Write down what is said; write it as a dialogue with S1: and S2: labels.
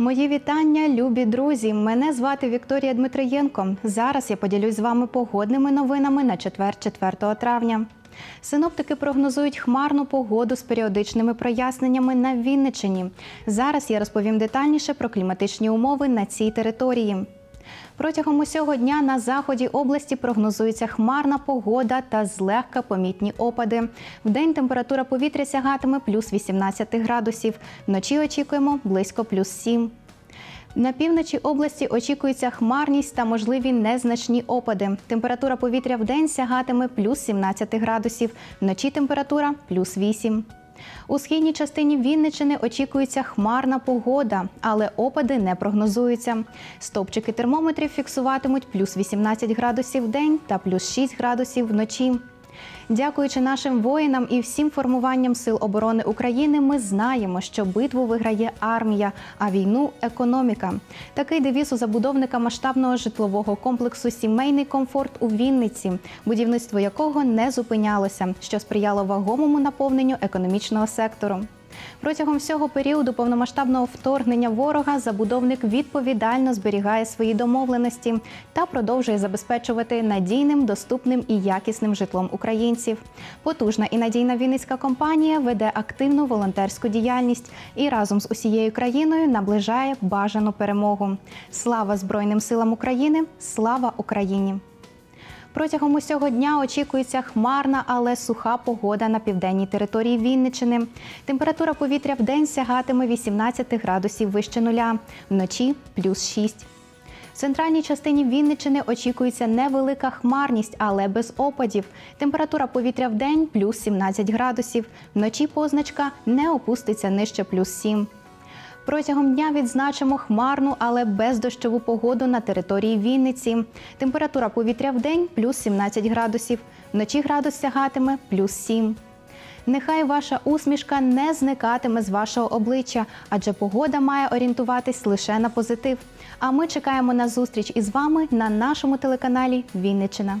S1: Мої вітання, любі друзі. Мене звати Вікторія Дмитриєнко. Зараз я поділюсь з вами погодними новинами на четвер, 4 травня. Синоптики прогнозують хмарну погоду з періодичними проясненнями на Вінничині. Зараз я розповім детальніше про кліматичні умови на цій території. Протягом усього дня на заході області прогнозується хмарна погода та злегка помітні опади. Вдень температура повітря сягатиме плюс 18 градусів. Вночі очікуємо близько плюс 7. На півночі області очікується хмарність та можливі незначні опади. Температура повітря в день сягатиме плюс 17 градусів, вночі температура плюс 8. У східній частині Вінничини очікується хмарна погода, але опади не прогнозуються. Стопчики термометрів фіксуватимуть плюс 18 градусів в день та плюс 6 градусів вночі. Дякуючи нашим воїнам і всім формуванням сил оборони України, ми знаємо, що битву виграє армія, а війну економіка. Такий девіз у забудовника масштабного житлового комплексу Сімейний комфорт у Вінниці, будівництво якого не зупинялося, що сприяло вагомому наповненню економічного сектору. Протягом всього періоду повномасштабного вторгнення ворога забудовник відповідально зберігає свої домовленості та продовжує забезпечувати надійним, доступним і якісним житлом українців. Потужна і надійна Вінницька компанія веде активну волонтерську діяльність і разом з усією країною наближає бажану перемогу. Слава Збройним силам України! Слава Україні! Протягом усього дня очікується хмарна, але суха погода на південній території Вінничини. Температура повітря в день сягатиме 18 градусів вище нуля, вночі плюс 6. В центральній частині Вінничини очікується невелика хмарність, але без опадів. Температура повітря в день плюс 17 градусів. Вночі позначка не опуститься нижче плюс 7. Протягом дня відзначимо хмарну, але бездощову погоду на території Вінниці. Температура повітря в день плюс 17 градусів, вночі градус сягатиме плюс 7. Нехай ваша усмішка не зникатиме з вашого обличчя, адже погода має орієнтуватись лише на позитив. А ми чекаємо на зустріч із вами на нашому телеканалі Вінниччина.